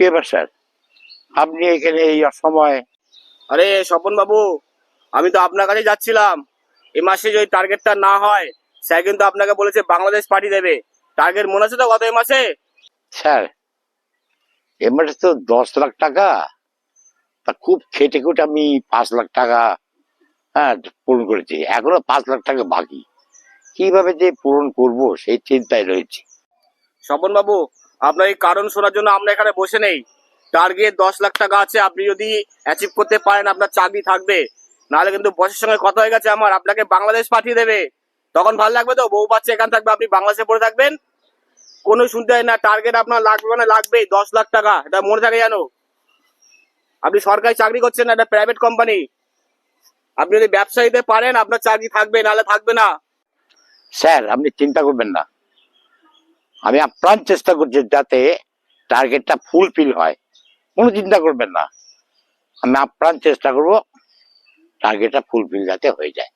কি আপনি এখানে এই অসময় আরে স্বপন বাবু আমি তো আপনার কাছে যাচ্ছিলাম। এই মাসে যদি টার্গেটটা না হয় স্যার কিন্তু আপনাকে বলেছে বাংলাদেশ পাঠিয়ে দেবে। টার্গেট মনে আছে তো গত এই মাসে? স্যার এমনি তো দশ লাখ টাকা। তা খুব খেটে খুটে আমি পাঁচ লাখ টাকা হ্যাঁ পূরণ করেছি। এখনও পাঁচ লাখ টাকা বাকি। কীভাবে যে পূরণ করব সেই চিন্তায় রয়েছে। স্বপন বাবু আপনার এই কারণ শোনার জন্য আমরা এখানে বসে নেই। টার্গেট দশ লাখ টাকা আছে, আপনি যদি অ্যাচিভ করতে পারেন, আপনার চাকরি থাকবে। নাহলে কিন্তু বসের সঙ্গে কথা হয়ে গেছে আমার, আপনাকে বাংলাদেশ পাঠিয়ে দেবে। তখন ভালো লাগবে তো? বউ বাচ্চা এখানে থাকবে, আপনি বাংলাদেশে পড়ে থাকবেন? কোনো শুনতে হয় না, টার্গেট আপনার লাগবে মানে লাগবেই, দশ লাখ টাকা, এটা মনে থাকে জানো আপনি সরকারি চাকরি করছেন না, এটা প্রাইভেট কোম্পানি আপনি যদি ব্যবসায়ীতে পারেন, আপনার চাকরি থাকবে, নাহলে থাকবে না। স্যার, আপনি চিন্তা করবেন না। আমি আপ্রাণ চেষ্টা করছি যাতে টার্গেটটা ফুলফিল হয়। কোনো চিন্তা করবেন না। আমি আপ্রাণ চেষ্টা করব টার্গেটটা ফুলফিল যাতে হয়ে যায়।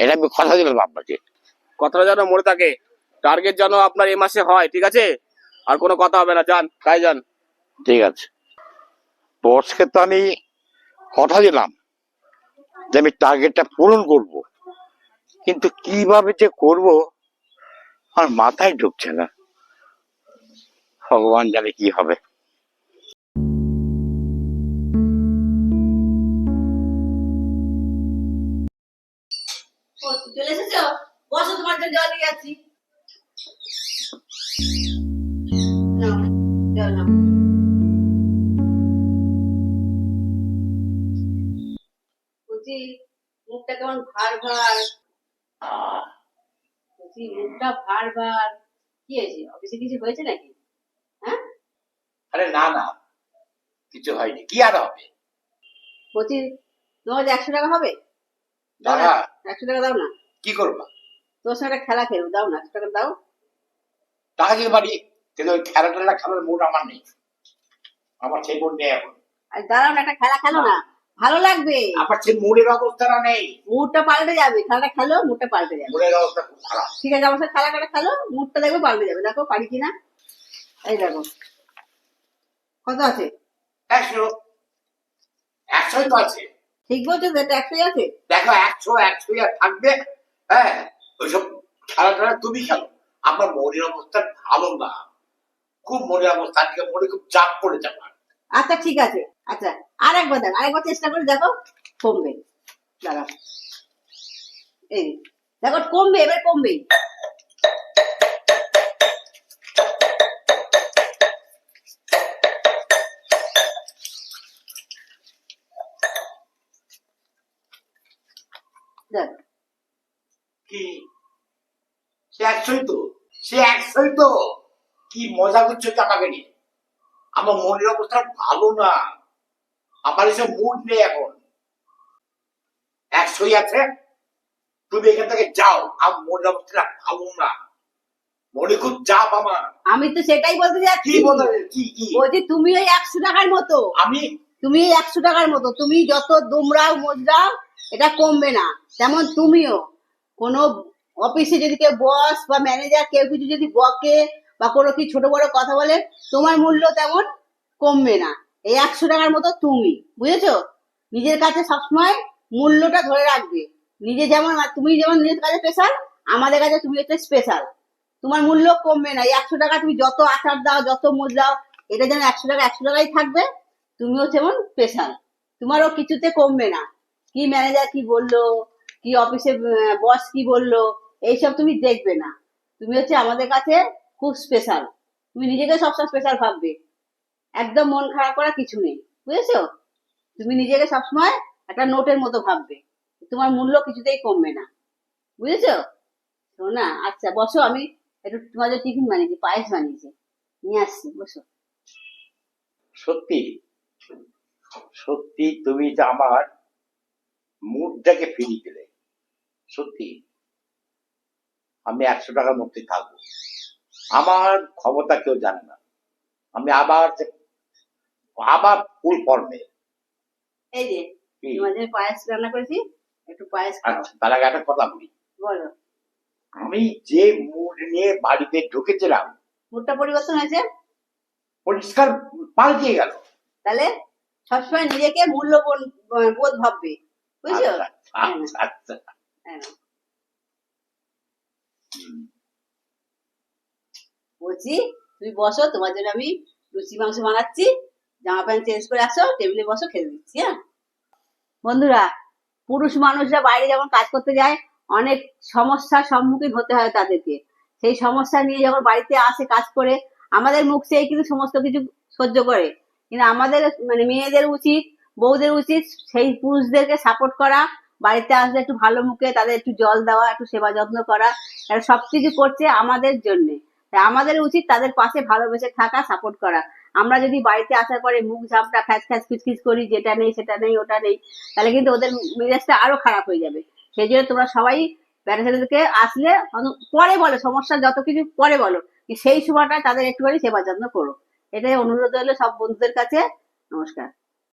এটা আমি কথা দিলাম আপনাকে। কথাটা যেন মনে থাকে টার্গেট যেন আপনার এই মাসে হয় ঠিক আছে? আর কোনো কথা হবে না যান তাই যান। ঠিক আছে। বসকে তো আমি কথা দিলাম যে আমি টার্গেটটা পূরণ করব। কিন্তু কীভাবে যে করব আমার মাথায় ঢুকছে না। ভগবান জানে কি হবে। চলে মুখটা কেমন ভার ভার মুখটা ভার ভার কি হয়েছে? অফিসে কিছু হয়েছে নাকি? হ্যাঁ? আরে না না। কিছু হয়নি। কি আর হবে? বলছি তোমার একশো টাকা হবে? দাদা একশো টাকা দাও না। কি করবা? তোমার সঙ্গে খেলা খেলব দাও না একশো টাকা দাও। টাকা দিতে পারি কিন্তু ওই খেলা টেলা খেলার মুড আমার নেই। আমার সেই মুড নেই এখন। আর দাঁড়াও না একটা খেলা খেলো না। ভালো লাগবে। আমার সেই মুডের অবস্থাটা নেই। মুডটা পাল্টে যাবে। খেলাটা খেলো মুডটা পাল্টে যাবে। মুডের অবস্থা খুব খারাপ। ঠিক আছে আমার সাথে খেলা খেলো মুডটা দেখবে পাল্টে যাবে। দেখো পারি কিনা? এই দেখো। কত আছে? একশো একশোই তো আছে। ঠিক বলছো তো এটা একশোই আছে? দেখো একশো একশো আর থাকবে হ্যাঁ? ওইসব খেলা টেলা তুমি খেলো। আমার মনের অবস্থা ভালো না। খুব মনের অবস্থা আজকে মনে খুব চাপ পড়ে যাবে আচ্ছা ঠিক আছে। আচ্ছা আর একবার দেখো আরেকবার চেষ্টা করে দেখো কমবে। দাঁড়াও। এই দেখো কমবে এবার কমবে কি? সে একশোই তো সে একশোই তো কি মজা করছ কি নিয়ে? আমার মনের অবস্থা ভালো না। আমার এসব মুড নেই এখন। একশোই আছে তুমি এখান থেকে যাও। আমার মনের অবস্থা ভালো না। মনে খুব চাপ আমার। আমি তো সেটাই বলতে কি যাচ্ছি? বলো কি? কি বলছি তুমি ওই একশো টাকার মতো। আমি? তুমি একশো টাকার মতো। তুমি যত দুমড়াও মজরাও এটা কমবে না। তেমন তুমিও, কোনো অফিসে যদি কেউ বস বা ম্যানেজার কেউ কিছু যদি বকে বা কোনো কি ছোট বড় কথা বলে, তোমার মূল্য তেমন কমবে না। এই একশো টাকার মতো তুমি, বুঝেছ? নিজের কাছে সবসময় মূল্যটা ধরে রাখবে। নিজে যেমন তুমি যেমন নিজের কাছে স্পেশাল আমাদের কাছে তুমি হচ্ছে স্পেশাল তোমার মূল্য কমবে না। এই একশো টাকা তুমি যত আচার দাও, যত মূল্য দাও, এটা যেন একশো টাকা, একশো টাকাই থাকবে, তুমিও যেমন স্পেশাল তোমারও কিছুতে কমবে না। কি ম্যানেজার কি বলল, কি অফিসে বস কি বলল, এইসব তুমি দেখবে না। তুমি হচ্ছে আমাদের কাছে খুব স্পেশাল তুমি নিজেকে সবসময় স্পেশাল ভাববে। একদম মন খারাপ করার কিছু নেই, বুঝেছ? তুমি নিজেকে সবসময় একটা নোটের মতো ভাববে। তোমার মূল্য কিছুতেই কমবে না, বুঝেছ? না আচ্ছা বসো, আমি একটু তোমাদের টিফিন বানিয়েছি, পায়েস বানিয়েছি। নিয়ে আসছি, বসো। সত্যি সত্যি তুমি আমার মুডটাকে ফিরিয়ে দিলে সত্যি আমি একশো টাকার মধ্যে থাকব। আমার ক্ষমতা কেউ জানে না। আমি আবার যে- আবার ফুল ফর্মে। এই যে তোমাদের পায়েস রান্না করেছি একটু পায়েস আচ্ছা তার আগে একটা কথা বলি। বলো। আমি যে মুড নিয়ে বাড়িতে ঢুকেছিলাম মুডটা পরিবর্তন হয়েছে? পরিষ্কার পাল্টে গেল। তাহলে সবসময় নিজেকে মূল্যবোধ বোধ ভাববে। বুঝছ। বলছি তুমি বসো তোমার জন্য আমি লুচি মাংস বানাচ্ছি জামা প্যান্ট চেঞ্জ করে আসো টেবিলে বসো খেতে দিচ্ছি হ্যাঁ বন্ধুরা পুরুষ মানুষরা বাইরে যখন কাজ করতে যায় অনেক সমস্যার সম্মুখীন হতে হয় তাদেরকে। সেই সমস্যা নিয়ে যখন বাড়িতে আসে কাজ করে আমাদের মুখ সেই কিন্তু সমস্ত কিছু সহ্য করে। কিন্তু আমাদের মানে মেয়েদের উচিত বউদের উচিত সেই পুরুষদেরকে সাপোর্ট করা, বাড়িতে আসলে একটু ভালো মুখে তাদের একটু জল দেওয়া, একটু সেবা যত্ন করা এরা সবকিছু করছে আমাদের জন্য। আমাদের উচিত তাদের পাশে ভালোবেসে থাকা সাপোর্ট করা। আমরা যদি বাড়িতে আসার পরে মুখ ঝাপটা খ্যাচ খ্যাচ খিচখিচ করি, যেটা নেই সেটা নেই, ওটা নেই, তাহলে কিন্তু ওদের মেজাজটা আরও খারাপ হয়ে যাবে। সেই জন্য তোমরা সবাই প্যারেন্টসদেরকে আসলে পরে বলো সমস্যা যত কিছু পরে বলো সেই সময়টা তাদের একটুখানি সেবা যত্ন করো। এটাই অনুরোধ হলো সব বন্ধুদের কাছে। নমস্কার।